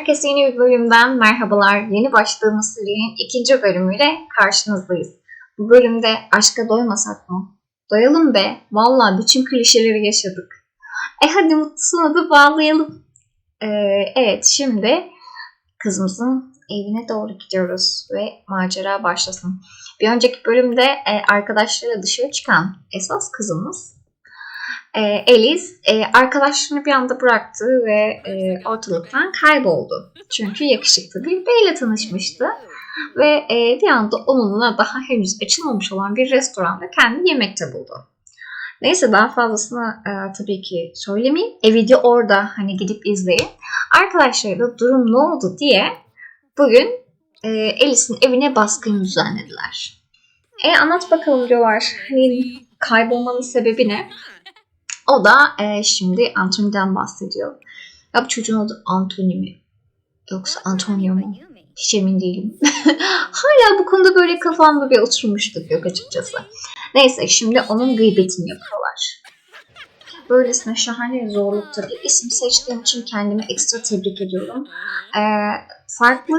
Herkese yeni bir bölümden merhabalar. Yeni başladığımız serinin ikinci bölümüyle karşınızdayız. Bu bölümde aşka doymasak mı? Doyalım be. Vallahi bütün klişeleri yaşadık. E hadi mutlu sona da bağlayalım. Ee, evet şimdi kızımızın evine doğru gidiyoruz ve macera başlasın. Bir önceki bölümde e, arkadaşlarıyla dışarı çıkan esas kızımız e, Alice e, arkadaşlarını bir anda bıraktı ve e, ortalıktan kayboldu. Çünkü yakışıklı bir beyle tanışmıştı. Ve e, bir anda onunla daha henüz açılmamış olan bir restoranda kendini yemekte buldu. Neyse daha fazlasını e, tabii ki söylemeyeyim. E, video orada hani gidip izleyin. Arkadaşlarıyla durum ne oldu diye bugün e, Alice'in evine baskın düzenlediler. E anlat bakalım diyorlar. Hani kaybolmanın sebebi ne? O da e, şimdi Anthony'den bahsediyor. Ya bu çocuğun adı Anthony mi? Yoksa Antonio mu? Hiç emin değilim. Hala bu konuda böyle kafamda bir oturmuştuk yok açıkçası. Neyse şimdi onun gıybetini yapıyorlar. Böylesine şahane bir zorlukta bir isim seçtiğim için kendimi ekstra tebrik ediyorum. Ee, farklı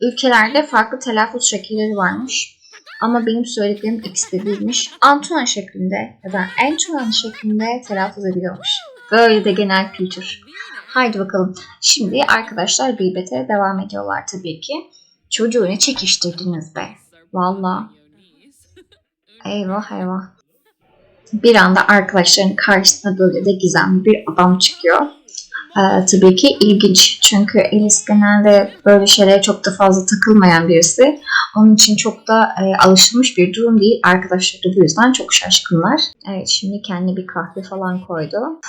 ülkelerde farklı telaffuz şekilleri varmış. Ama benim söylediklerim ikisi de değilmiş. Antoine şeklinde ya da Antoine şeklinde telaffuz ediliyormuş. Böyle de genel kültür. Haydi bakalım. Şimdi arkadaşlar gıybete devam ediyorlar tabii ki. Çocuğu ne çekiştirdiniz be. Valla. Eyvah eyvah. Bir anda arkadaşların karşısına böyle de gizemli bir adam çıkıyor. Ee, tabii ki ilginç. Çünkü Alice genelde böyle şeylere çok da fazla takılmayan birisi. Onun için çok da e, alışılmış bir durum değil. Arkadaşları da bu yüzden çok şaşkınlar. Evet şimdi kendi bir kahve falan koydu.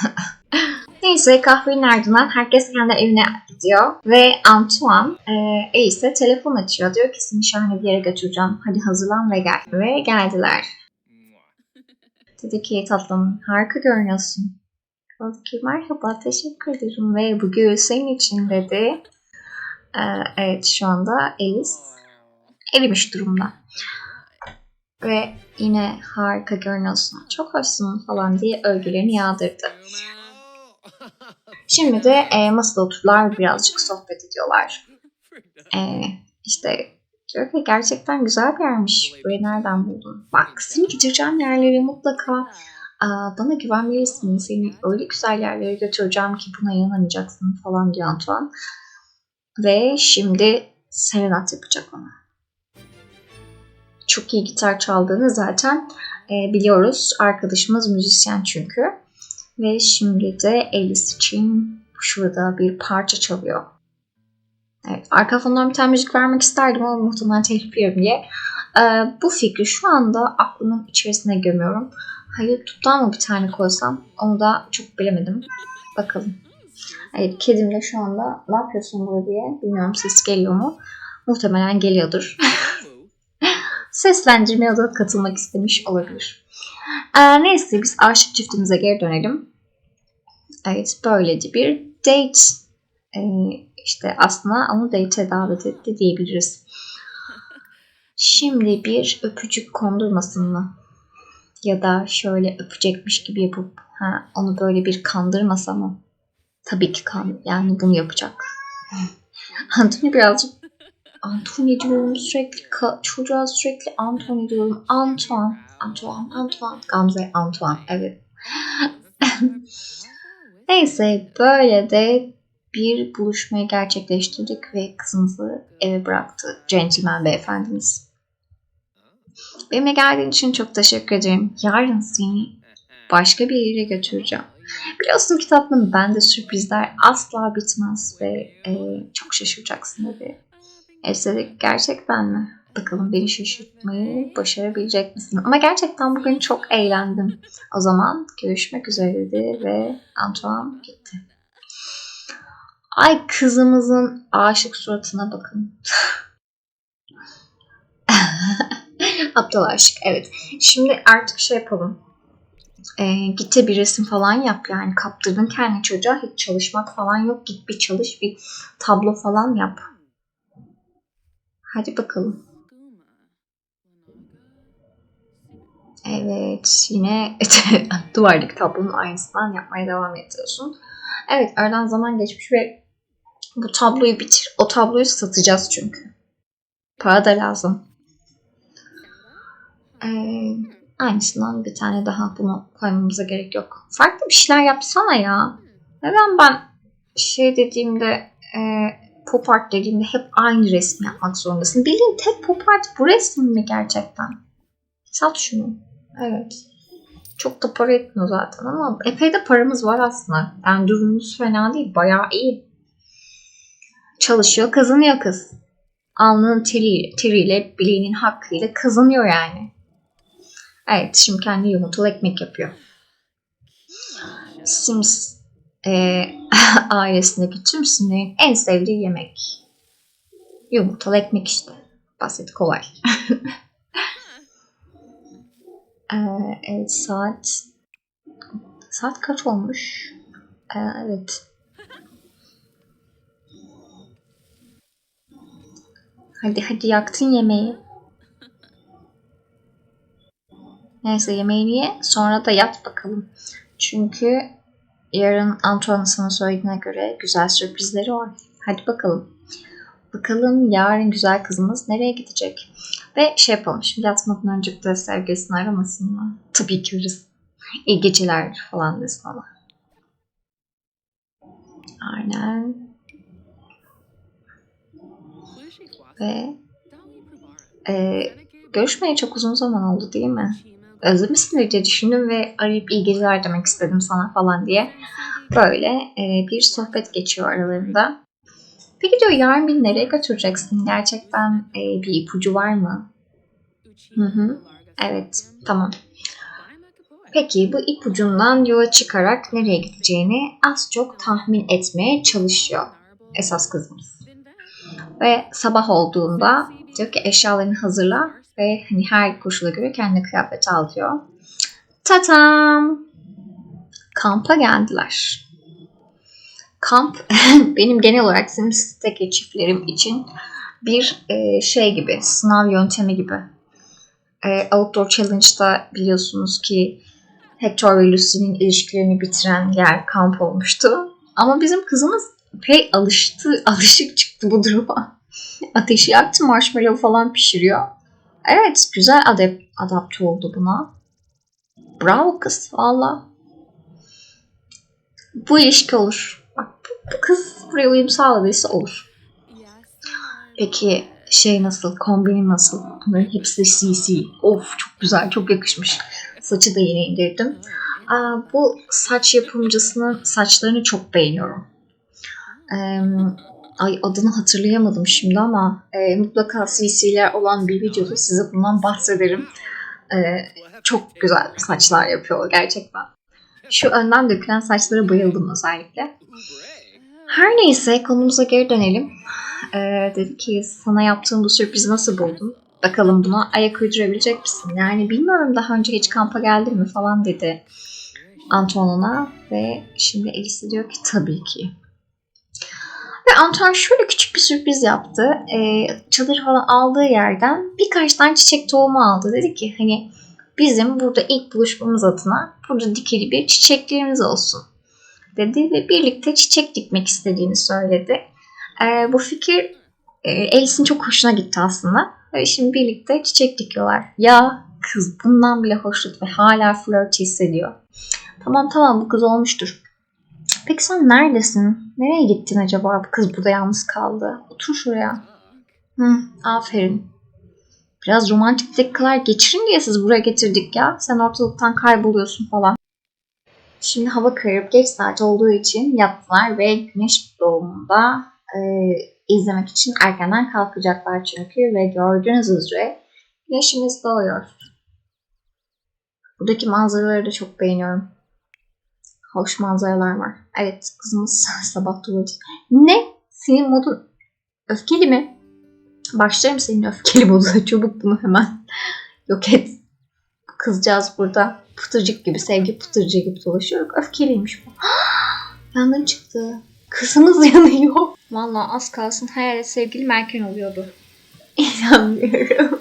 Neyse kahvenin ardından herkes kendi evine gidiyor. Ve Antoine e, Alice'e telefon açıyor. Diyor ki seni şahane bir yere götüreceğim. Hadi hazırlan ve gel. Ve geldiler. Dedi ki tatlım harika görünüyorsun. Ki merhaba teşekkür ederim ve bu göğü senin için dedi. Ee, evet şu anda Alice erimiş durumda. Ve yine harika görünüyorsun, çok hoşsun falan diye övgülerini yağdırdı. Şimdi de e, masada oturdular birazcık sohbet ediyorlar. E, işte diyor ki gerçekten güzel bir yermiş. Burayı nereden buldun? Bak seni gideceğim yerleri mutlaka bana güvenmelisin. Seni öyle güzel yerlere götüreceğim ki buna inanamayacaksın falan diyor Antoine. Ve şimdi serenat yapacak ona. Çok iyi gitar çaldığını zaten e, biliyoruz. Arkadaşımız müzisyen çünkü. Ve şimdi de Alice için şurada bir parça çalıyor. Evet, arka fondan bir tane müzik vermek isterdim ama muhtemelen telif diye. Ee, bu fikri şu anda aklımın içerisine gömüyorum. Hayır tuttan mı bir tane koysam onu da çok bilemedim. Bakalım. Evet kedim de şu anda ne yapıyorsun burada diye bilmiyorum ses geliyor mu. Muhtemelen geliyordur. Seslendirmeye da katılmak istemiş olabilir. Ee, neyse biz aşık çiftimize geri dönelim. Evet böylece bir date ee, işte aslında onu date davet etti diyebiliriz. Şimdi bir öpücük kondurmasın mı? Ya da şöyle öpecekmiş gibi yapıp ha, onu böyle bir kandırmasa mı? Tabii ki kan yani bunu yapacak. Anthony birazcık Anthony diyorum sürekli ka- çocuğa sürekli Anthony diyorum. Antoine, Antoine, Antoine. Gamze Antoine evet. Neyse böyle de bir buluşmayı gerçekleştirdik ve kızımızı eve bıraktı gentleman beyefendimiz. Benimle geldiğin için çok teşekkür ederim. Yarın seni başka bir yere götüreceğim. Biliyorsun ki tatlım bende sürprizler asla bitmez ve e, çok şaşıracaksın dedi. Estetik gerçekten mi? Bakalım beni şaşırtmayı başarabilecek misin? Ama gerçekten bugün çok eğlendim. O zaman görüşmek üzere dedi ve Antoine gitti. Ay kızımızın aşık suratına bakın. Aptal aşık evet. Şimdi artık şey yapalım. E, git de bir resim falan yap yani kaptırdın kendi çocuğa hiç çalışmak falan yok. Git bir çalış bir tablo falan yap. Hadi bakalım. Evet yine duvardaki tablonun aynısından yapmaya devam ediyorsun. Evet aradan zaman geçmiş ve Bu tabloyu bitir. O tabloyu satacağız çünkü. Para da lazım. Ee, aynısından bir tane daha bunu koymamıza gerek yok. Farklı bir şeyler yapsana ya. Neden ben şey dediğimde e, pop art dediğimde hep aynı resmi yapmak zorundasın. Bildiğin tek pop art bu resim mi gerçekten? Sat şunu. Evet. Çok da para etmiyor zaten ama epey de paramız var aslında. Yani durumumuz fena değil. Bayağı iyi. Çalışıyor, kazanıyor kız. Alnının teri, teriyle, bileğinin hakkıyla kazanıyor yani. Evet, şimdi kendi yumurtalı ekmek yapıyor. Sims e, ailesindeki tüm Sims'lerin en sevdiği yemek. Yumurtalı ekmek işte. Basit, kolay. Ee, evet saat saat kaç olmuş? Ee, evet. Hadi hadi yaktın yemeği. Neyse yemeğini ye sonra da yat bakalım. Çünkü yarın Antoine sana söylediğine göre güzel sürprizleri var. Hadi bakalım. Bakalım yarın güzel kızımız nereye gidecek? Ve şey yapalım şimdi yatmadan önce de sevgilisini aramasın mı? Tabii ki arasın. İyi geceler falan desin ona. Aynen. Ve e, görüşmeye çok uzun zaman oldu değil mi? Özlemişsindir diye düşündüm ve arayıp iyi geceler demek istedim sana falan diye. Böyle e, bir sohbet geçiyor aralarında. Peki diyor yarın beni nereye götüreceksin? Gerçekten e, bir ipucu var mı? Hı hı. Evet, tamam. Peki bu ipucundan yola çıkarak nereye gideceğini az çok tahmin etmeye çalışıyor esas kızımız. Ve sabah olduğunda diyor ki eşyalarını hazırla ve hani her koşula göre kendi kıyafeti al diyor. Tatam! Kampa geldiler. Kamp benim genel olarak SimsTeki çiftlerim için bir e, şey gibi, sınav yöntemi gibi. E, Outdoor Challenge'da biliyorsunuz ki Hector ve Lucy'nin ilişkilerini bitiren yer kamp olmuştu. Ama bizim kızımız pek alıştı, alışık çıktı bu duruma. Ateşi yaktı, marshmallow falan pişiriyor. Evet, güzel adap adapte oldu buna. Bravo kız, valla. Bu ilişki olur. Bak bu kız buraya uyum sağladıysa olur. Peki şey nasıl, kombini nasıl? Bunların hepsi CC. Of çok güzel, çok yakışmış. Saçı da yeni indirdim. Aa, bu saç yapımcısının saçlarını çok beğeniyorum. Ee, ay adını hatırlayamadım şimdi ama e, mutlaka CC'ler olan bir videoda size bundan bahsederim. Ee, çok güzel saçlar yapıyor gerçekten. Şu önden dökülen saçlara bayıldım özellikle. Her neyse konumuza geri dönelim. Ee, dedi ki sana yaptığım bu sürprizi nasıl buldun? Bakalım buna ayak uydurabilecek misin? Yani bilmiyorum daha önce hiç kampa geldin mi falan dedi Antoine'una ve şimdi Alice diyor ki tabii ki. Ve Antoine şöyle küçük bir sürpriz yaptı. Ee, çadır falan aldığı yerden birkaç tane çiçek tohumu aldı. Dedi ki hani bizim burada ilk buluşmamız adına burada dikili bir çiçeklerimiz olsun dedi ve birlikte çiçek dikmek istediğini söyledi. Ee, bu fikir e, Alice'in çok hoşuna gitti aslında. Ve şimdi birlikte çiçek dikiyorlar. Ya kız bundan bile hoşnut ve hala flört hissediyor. Tamam tamam bu kız olmuştur. Peki sen neredesin? Nereye gittin acaba? Kız burada yalnız kaldı. Otur şuraya. Hı, aferin. Biraz romantik dakikalar geçirin diye siz buraya getirdik ya. Sen ortalıktan kayboluyorsun falan. Şimdi hava kararıp geç saat olduğu için yattılar ve güneş doğumunda e, izlemek için erkenden kalkacaklar çünkü ve gördüğünüz üzere güneşimiz doğuyor. Buradaki manzaraları da çok beğeniyorum. Hoş manzaralar var. Evet kızımız sabah tuvaleti. Ne? Senin modun öfkeli mi? Başlarım senin öfkeli moduna. Çabuk bunu hemen yok et. Kızcağız burada pıtırcık gibi, sevgi pıtırcığı gibi dolaşıyor. Öfkeliymiş bu. Yangın çıktı. Kızımız yanıyor. Vallahi az kalsın hayalet sevgilim erken oluyordu. İnanmıyorum.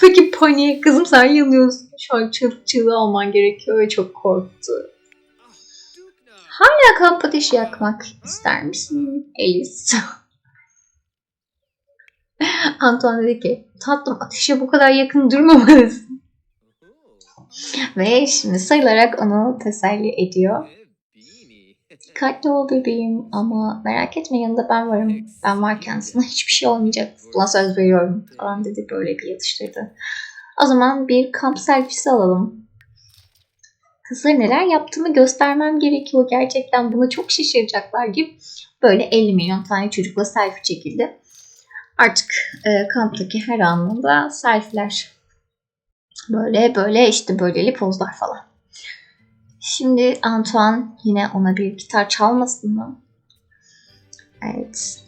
Peki paniğe kızım sen yanıyorsun. Şu an çığlık çığlığı alman gerekiyor ve çok korktu. Hala kamp ateşi yakmak ister misin Alice? Antoine dedi ki tatlım ateşe bu kadar yakın durmamalısın. Ve şimdi sayılarak onu teselli ediyor. Dikkatli ol bebeğim ama merak etme yanında ben varım. Ben varken sana hiçbir şey olmayacak. Buna söz veriyorum falan dedi böyle bir yatıştırdı. O zaman bir kamp selfiesi alalım. Kızlar neler yaptığımı göstermem gerekiyor. Gerçekten buna çok şaşıracaklar gibi. Böyle 50 milyon tane çocukla selfie çekildi. Artık e, kamptaki her anında selfie'ler. Böyle böyle işte böyleli pozlar falan. Şimdi Antoine yine ona bir gitar çalmasın mı? Evet.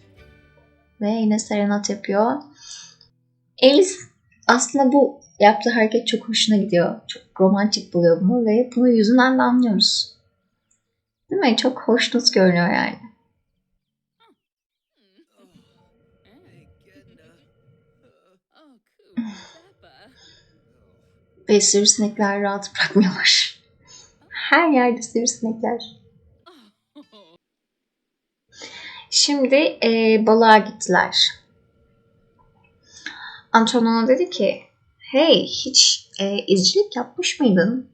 Ve yine serenat yapıyor. Alice aslında bu yaptığı hareket çok hoşuna gidiyor. Çok romantik buluyor bunu ve bunu yüzünden de anlıyoruz. Değil mi? Çok hoşnut görünüyor yani. Ve sivrisinekler rahat bırakmıyorlar. Her yerde sivrisinekler. Şimdi e, balığa gittiler. Anton ona dedi ki Hey hiç e, izcilik yapmış mıydın?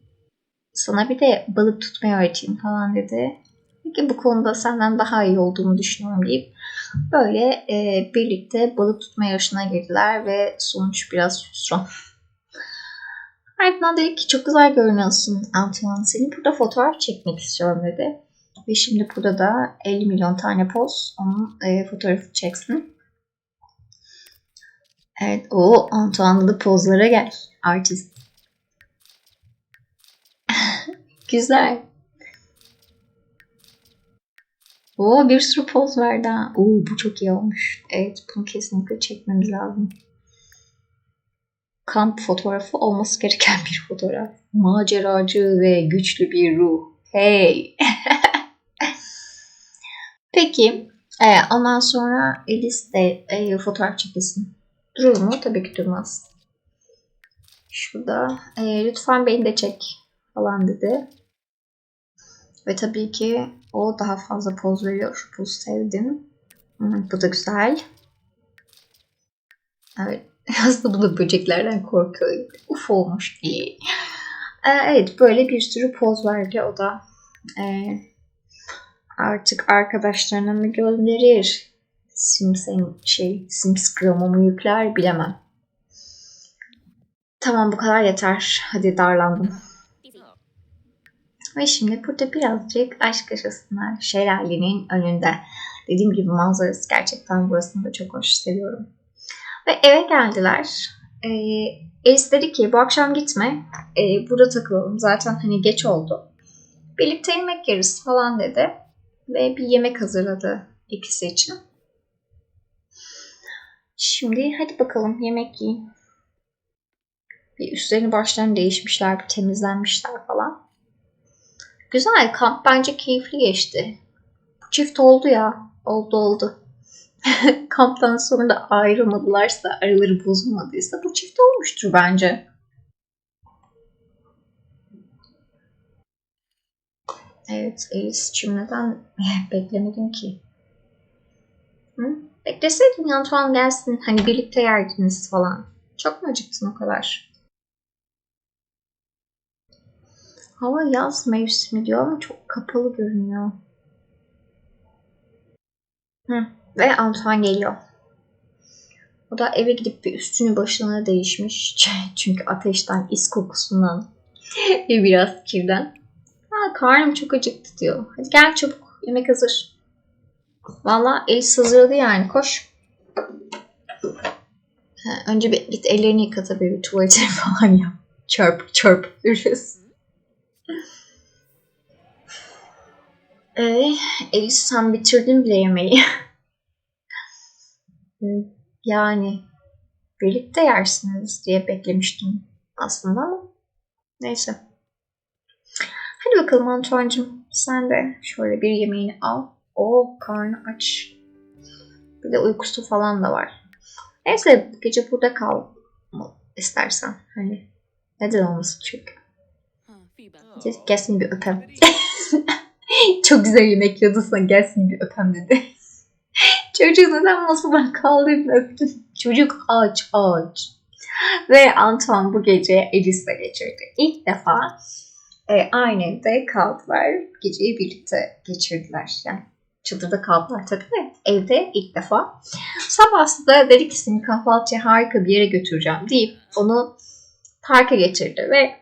Sana bir de balık tutmayı öğreteyim falan dedi. Peki bu konuda senden daha iyi olduğunu düşünüyorum deyip böyle e, birlikte balık tutma yarışına girdiler ve sonuç biraz hüsran. Ardından dedi ki çok güzel görünüyorsun Antoine. Seni burada fotoğraf çekmek istiyorum dedi. Ve şimdi burada da 50 milyon tane poz onun e, fotoğrafı çeksin. Evet o Antoine'da da pozlara gel. Artist. güzel. Oo bir sürü poz verdi ha. Oo bu çok iyi olmuş. Evet bunu kesinlikle çekmemiz lazım kamp fotoğrafı olması gereken bir fotoğraf. Maceracı ve güçlü bir ruh. Hey! Peki, e, ondan sonra Alice de e, fotoğraf çekilsin. Durur mu? Tabii ki durmaz. Şurada e, lütfen beni de çek falan dedi. Ve tabii ki o daha fazla poz veriyor. Bu sevdim. Hmm, bu da güzel. Evet. Aslında bu da böceklerden korkuyor. Uf olmuş. Ee, evet böyle bir sürü poz verdi o da. Ee, artık arkadaşlarına mı gönderir? Simsen şey, Simsgram'a mı yükler bilemem. Tamam bu kadar yeter. Hadi darlandım. Ve şimdi burada birazcık aşk yaşasınlar. Şelalenin önünde. Dediğim gibi manzarası gerçekten burasını da çok hoş seviyorum. Ve eve geldiler. E, Elis dedi ki bu akşam gitme. E, burada takılalım. Zaten hani geç oldu. Birlikte yemek yeriz falan dedi. Ve bir yemek hazırladı ikisi için. Şimdi hadi bakalım yemek yiyin. Bir üstlerini başlarını değişmişler, bir temizlenmişler falan. Güzel, kamp bence keyifli geçti. Çift oldu ya. Oldu oldu. kamptan sonra da ayrılmadılarsa, araları bozulmadıysa bu çift olmuştur bence. Evet, Alice'cim neden beklemedin ki? Hı? Bekleseydin Antoine gelsin, hani birlikte yerdiniz falan. Çok mu acıktın o kadar? Hava yaz mevsimi diyor ama çok kapalı görünüyor. Hı. Ve Antoine geliyor. O da eve gidip bir üstünü başına değişmiş. Çünkü ateşten, is kokusundan ve biraz kirden. Ha, karnım çok acıktı diyor. Hadi gel çabuk. Yemek hazır. Valla el hazırladı yani. Koş. Ha, önce bir git ellerini yıka tabii bir tuvalete falan yap. Çarp çarp dururuz. Ee, Elis sen bitirdin bile yemeği. Yani birlikte yersiniz diye beklemiştim aslında ama neyse. Hadi bakalım Antoine'cığım sen de şöyle bir yemeğini al. O karnı aç. Bir de uykusu falan da var. Neyse gece burada kal istersen. Hani neden olmasın çünkü. Hadi gel seni bir öpem. Çok güzel yemek yiyordu gelsin bir öpem dedi. Çocuğu neden masadan kaldırıp öptün? Çocuk aç aç. Ve Antoine bu gece Alice'le geçirdi. İlk defa e, aynı evde kaldılar. Geceyi birlikte geçirdiler. Yani çadırda kaldılar tabii de evde ilk defa. Sabah da dedi ki seni kahvaltıya harika bir yere götüreceğim deyip onu parka getirdi ve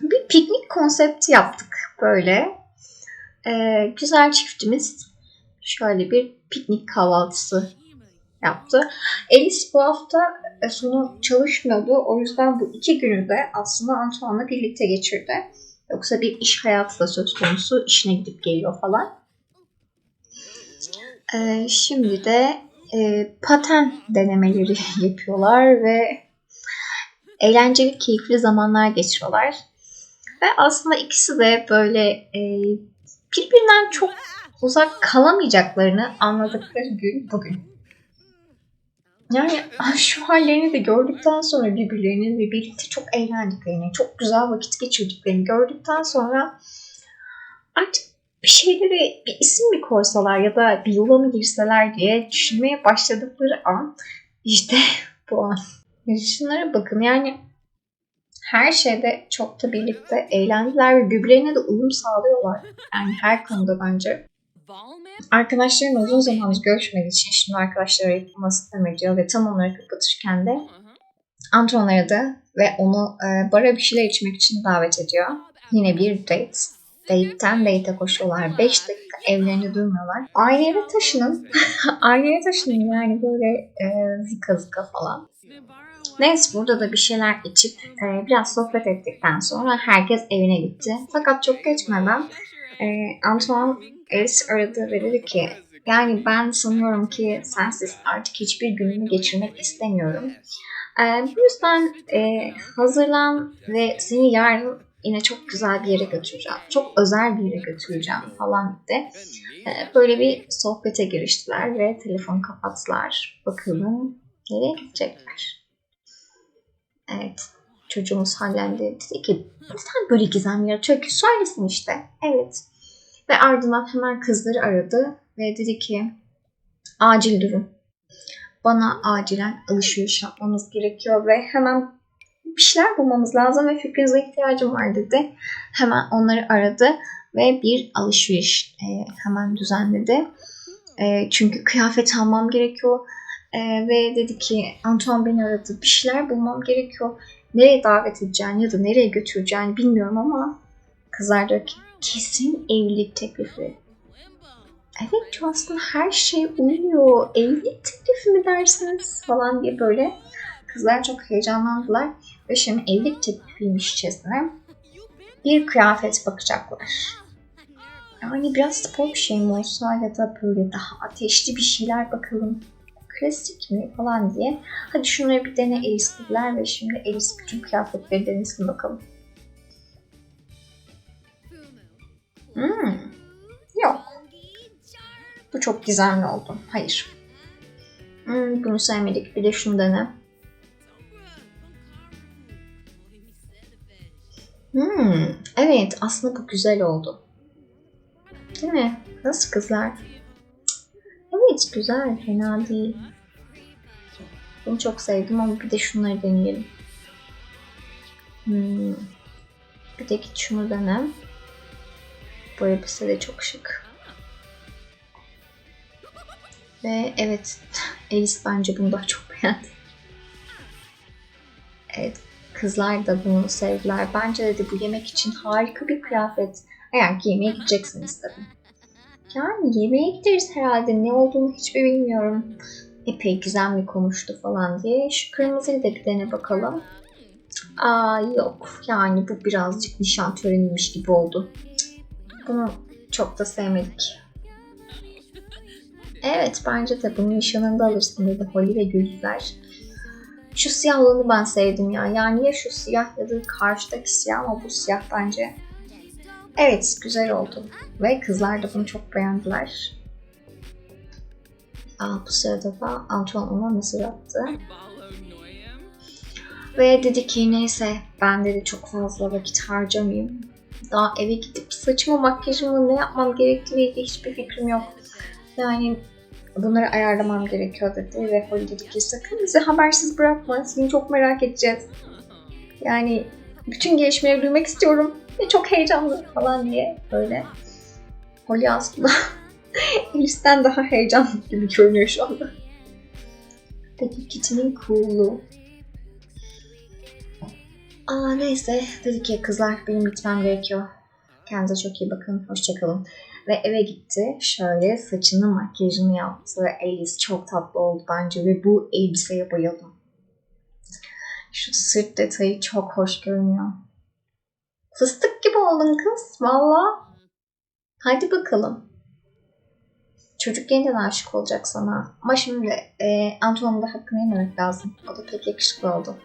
bir piknik konsepti yaptık böyle. Ee, güzel çiftimiz şöyle bir piknik kahvaltısı yaptı. Alice bu hafta sonu çalışmıyordu. O yüzden bu iki günü de aslında Antoine'la birlikte geçirdi. Yoksa bir iş hayatı da söz konusu. işine gidip geliyor falan. Ee, şimdi de e, paten denemeleri yapıyorlar ve eğlenceli, keyifli zamanlar geçiriyorlar. Ve aslında ikisi de böyle e, birbirinden çok uzak kalamayacaklarını anladıkları gün bugün. Yani şu hallerini de gördükten sonra birbirlerinin ve birlikte çok eğlendiklerini, çok güzel vakit geçirdiklerini gördükten sonra artık bir şeyleri bir isim mi korsalar ya da bir yola mı girseler diye düşünmeye başladıkları an işte bu an. Şunlara bakın yani her şeyde çok da birlikte eğlendiler ve birbirlerine de uyum sağlıyorlar. Yani her konuda bence. Arkadaşlarım uzun zamandır görüşmediği için şimdi arkadaşları yapılması istemediyor ve tam onları kapatırken de Anton aradı ve onu e, bara bir şeyler içmek için davet ediyor. Yine bir date. Date'ten date'e koşuyorlar. 5 dakika evlerini durmuyorlar. Aynı eve taşının. Aynı taşının yani böyle e, zika zika falan. Neyse burada da bir şeyler içip e, biraz sohbet ettikten sonra herkes evine gitti. Fakat çok geçmeden e, Antoine Alice aradı ve dedi ki yani ben sanıyorum ki sensiz artık hiçbir günümü geçirmek istemiyorum. E, bu yüzden e, hazırlan ve seni yarın yine çok güzel bir yere götüreceğim. Çok özel bir yere götüreceğim falan dedi. E, böyle bir sohbete giriştiler ve telefon kapattılar. Bakalım nereye gidecekler. Evet. Çocuğumuz hallendi. Dedi ki neden böyle gizem yaratıyor ki? Söylesin işte. Evet. Ve ardından hemen kızları aradı ve dedi ki acil durum. Bana acilen alışveriş yapmamız gerekiyor ve hemen bir şeyler bulmamız lazım ve fikrinize ihtiyacım var dedi. Hemen onları aradı ve bir alışveriş e, hemen düzenledi. E, çünkü kıyafet almam gerekiyor. E, ve dedi ki Antoine beni aradı. Bir şeyler bulmam gerekiyor. Nereye davet edeceğini ya da nereye götüreceğini bilmiyorum ama kızlar diyor ki kesin evlilik teklifi. Evet aslında her şey uyuyor. Evlilik teklifi mi dersiniz falan diye böyle kızlar çok heyecanlandılar. Ve şimdi evlilik teklifiymişçesine bir kıyafet bakacaklar. Yani biraz spor bir şey mi olsa ya da böyle daha ateşli bir şeyler bakalım. Klasik mi falan diye. Hadi şunları bir dene Alice dediler ve şimdi Alice bütün kıyafetleri denesin bakalım. Hmm. Yok. Bu çok gizemli oldu. Hayır. Hmm, bunu sevmedik. Bir de şunu dene. Hmm, evet aslında bu güzel oldu. Değil mi? Nasıl kızlar? Evet güzel, fena değil. Bunu çok sevdim ama bir de şunları deneyelim. Hmm. Bir de git şunu dene. Bu elbise de çok şık. Ve evet, Alice bence bunu daha çok beğendi. Kızlar da bunu sevdiler. Bence dedi bu yemek için harika bir kıyafet. Eğer ki yemeğe gideceksiniz tabii. Yani yemeğe gideriz herhalde. Ne olduğunu hiçbir bilmiyorum. Epey gizemli konuştu falan diye. Şu kırmızıyı da bir dene bakalım. Aa yok. Yani bu birazcık nişan töreniymiş gibi oldu. Bunu çok da sevmedik. Evet bence de bunu nişanında alırsın dedi Holly ve güldüler. Şu siyahlığını ben sevdim ya. Yani ya şu siyah ya da karşıdaki siyah ama bu siyah bence. Evet güzel oldu. Ve kızlar da bunu çok beğendiler. Aa, bu sırada da Antoine ona mesaj attı. Ve dedi ki neyse ben dedi çok fazla vakit harcamayayım. Daha eve gidip saçımı makyajımı ne yapmam gerektiğiyle hiçbir fikrim yok. Yani bunları ayarlamam gerekiyor dedi ve Holly dedi ki sakın bizi habersiz bırakma. Seni çok merak edeceğiz. Yani bütün gelişmeleri duymak istiyorum ve çok heyecanlı falan diye böyle. Holly aslında Alice'den daha heyecanlı gibi görünüyor şu anda. Peki Kitty'nin cool'luğu. Aa neyse dedi ki kızlar benim gitmem gerekiyor. Kendinize çok iyi bakın. Hoşçakalın. Ve eve gitti. Şöyle saçını makyajını yaptı. Alice çok tatlı oldu bence ve bu elbiseye bayıldım. Şu sırt detayı çok hoş görünüyor. Fıstık gibi oldun kız. Valla. Hadi bakalım. Çocuk yeniden aşık olacak sana. Ama şimdi e, Antoine'ın da hakkını yememek lazım. O da pek yakışıklı oldu.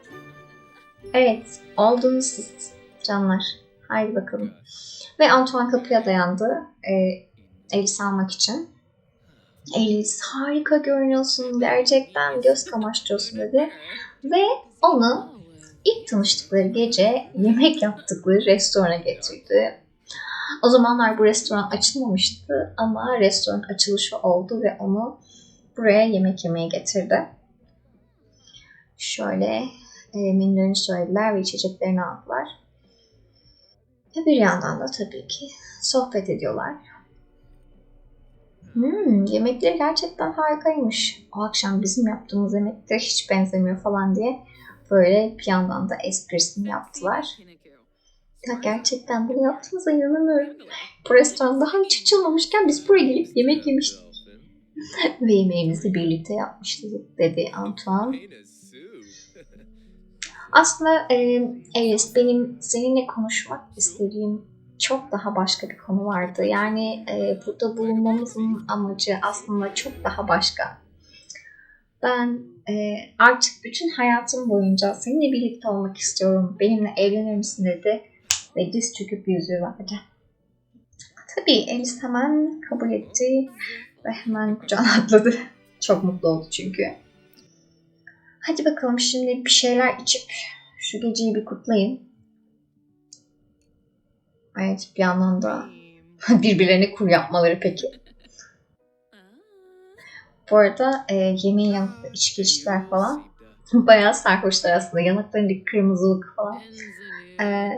Evet, oldunuz siz canlar. Haydi bakalım. Ve Antoine kapıya dayandı. E, Alice almak için. Alice harika görünüyorsun gerçekten göz kamaştırıyorsun dedi. Ve onu ilk tanıştıkları gece yemek yaptıkları restorana getirdi. O zamanlar bu restoran açılmamıştı ama restoran açılışı oldu ve onu buraya yemek yemeye getirdi. Şöyle e, menülerini söylediler ve içeceklerini aldılar. Ve bir yandan da tabii ki sohbet ediyorlar. Hmm, yemekleri gerçekten harikaymış. O akşam bizim yaptığımız yemekte hiç benzemiyor falan diye böyle bir yandan da esprisini yaptılar. Ya gerçekten bunu yaptığınıza inanamıyorum. Bu restoran daha hiç açılmamışken biz buraya gelip yemek yemiştik. Ve yemeğimizi birlikte yapmıştık dedi Antoine. Aslında e, benim seninle konuşmak istediğim çok daha başka bir konu vardı. Yani burada bulunmamızın amacı aslında çok daha başka. Ben artık bütün hayatım boyunca seninle birlikte olmak istiyorum. Benimle evlenir misin dedi ve diz çöküp yüzüğü verdi. Tabii Alice hemen kabul etti ve hemen kucağına atladı. Çok mutlu oldu çünkü. Hadi bakalım şimdi bir şeyler içip şu geceyi bir kutlayın. Evet bir yandan da birbirlerine kur yapmaları peki. Bu arada e, yemeğin yanında içki içtiler falan. Bayağı sarhoşlar aslında. Yanaklarındaki kırmızılık falan. E,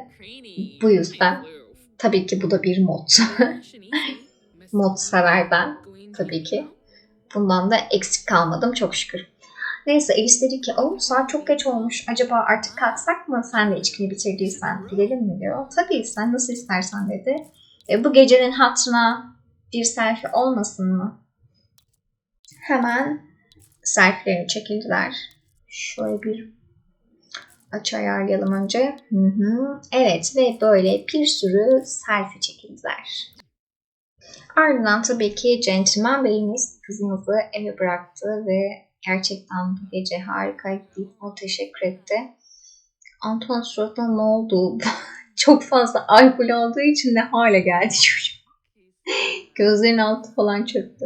bu yüzden tabii ki bu da bir mod. mod sever ben tabii ki. Bundan da eksik kalmadım çok şükür. Neyse Elis dedi ki oğlum saat çok geç olmuş. Acaba artık kalksak mı sen de içkini bitirdiysen gidelim mi diyor. Tabii sen nasıl istersen dedi. E, bu gecenin hatırına bir selfie olmasın mı? Hemen selfie'lerini çekildiler. Şöyle bir aç ayarlayalım önce. Hı hı. Evet ve böyle bir sürü selfie çekildiler. Ardından tabii ki Gentleman Bey'imiz kızımızı eve bıraktı ve gerçekten bu gece harikaydı deyip o teşekkür etti. Antoine suratına ne oldu? Çok fazla alkol aldığı için ne hale geldi çocuk. Gözlerin altı falan çöktü.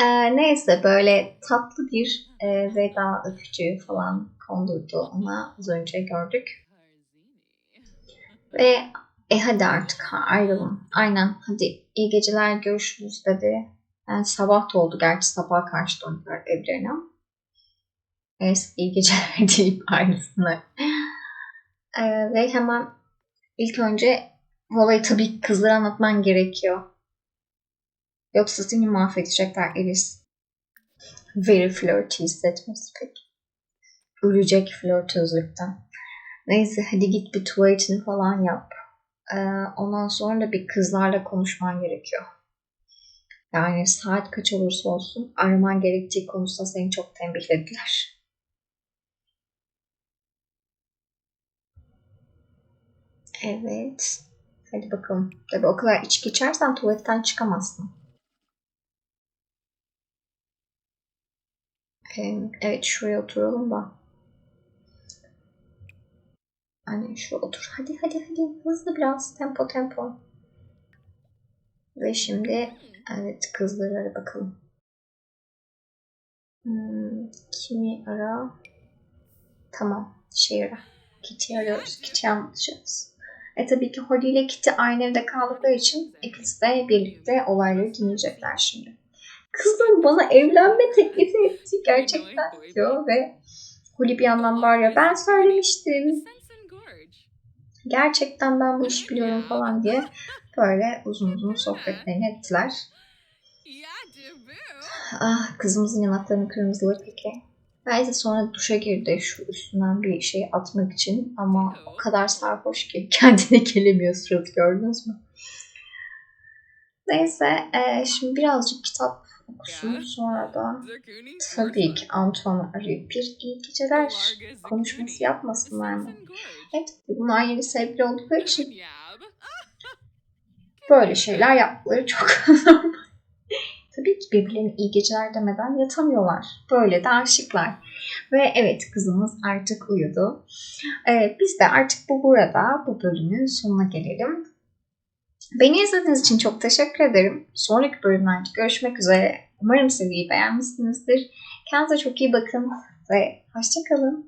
Ee, neyse böyle tatlı bir e, veda öpücüğü falan kondurdu ona az önce gördük. Ve e hadi artık ayrılın. Aynen hadi iyi geceler görüşürüz dedi. Yani sabah da oldu. Gerçi sabah karşı döndüler evlerine. Neyse iyi geceler deyip ayrılsınlar. Ee, ve hemen ilk önce olayı tabii kızlara anlatman gerekiyor. Yoksa seni mahvedecekler Elis. Very flirty hissetmesi pek. Ölecek flörtözlükten. Neyse hadi git bir tuvaletini falan yap. Ee, ondan sonra da bir kızlarla konuşman gerekiyor. Yani saat kaç olursa olsun araman gerektiği konusunda seni çok tembihlediler. Evet. Hadi bakalım. Tabii o kadar içki içersen tuvaletten çıkamazsın. Evet şuraya oturalım da. Hani şu otur. Hadi hadi hadi. Hızlı biraz. Tempo tempo. Ve şimdi evet kızları ara bakalım. Hmm, kimi ara? Tamam. Şey ara. Kitty arıyoruz. Kitty anlatacağız. E tabii ki Holly ile Kitty aynı evde kaldıkları için ikisi de birlikte olayları dinleyecekler şimdi. Kızım bana evlenme teklifi etti gerçekten diyor ve Holly bir yandan bağırıyor. Ben söylemiştim. Gerçekten ben bu işi biliyorum falan diye böyle uzun uzun sohbetlerini ettiler. Ah kızımızın yanaklarını kırmızılı peki. Neyse sonra duşa girdi şu üstünden bir şey atmak için ama o kadar sarhoş ki kendine gelemiyor suratı gördünüz mü? Neyse e, şimdi birazcık kitap okusun sonra da tabii ki Antoine arayıp bir iyi geceler konuşması yapmasınlar mı? Evet bunlar yeni sevgili oldukları için böyle şeyler yapmaları çok normal. Tabii ki birbirlerine iyi geceler demeden yatamıyorlar. Böyle de aşıklar. Ve evet kızımız artık uyudu. Ee, biz de artık bu burada bu bölümün sonuna gelelim. Beni izlediğiniz için çok teşekkür ederim. Sonraki bölümlerde görüşmek üzere. Umarım seriyi beğenmişsinizdir. Kendinize çok iyi bakın ve hoşçakalın.